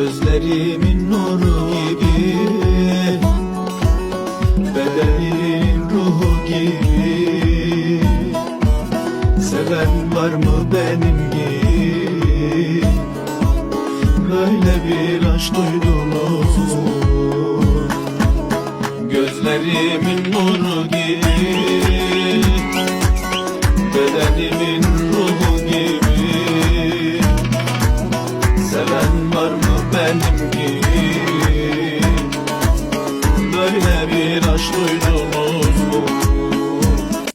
Gözlerimin nuru gibi Bedenimin ruhu gibi. Seven var mı benim gibi? Böyle bir aşk duydunuz Gözlerimin nuru gibi Bedenimin ruhu gibi. Seven var mı benim gibi Böyle bir aşk duydunuz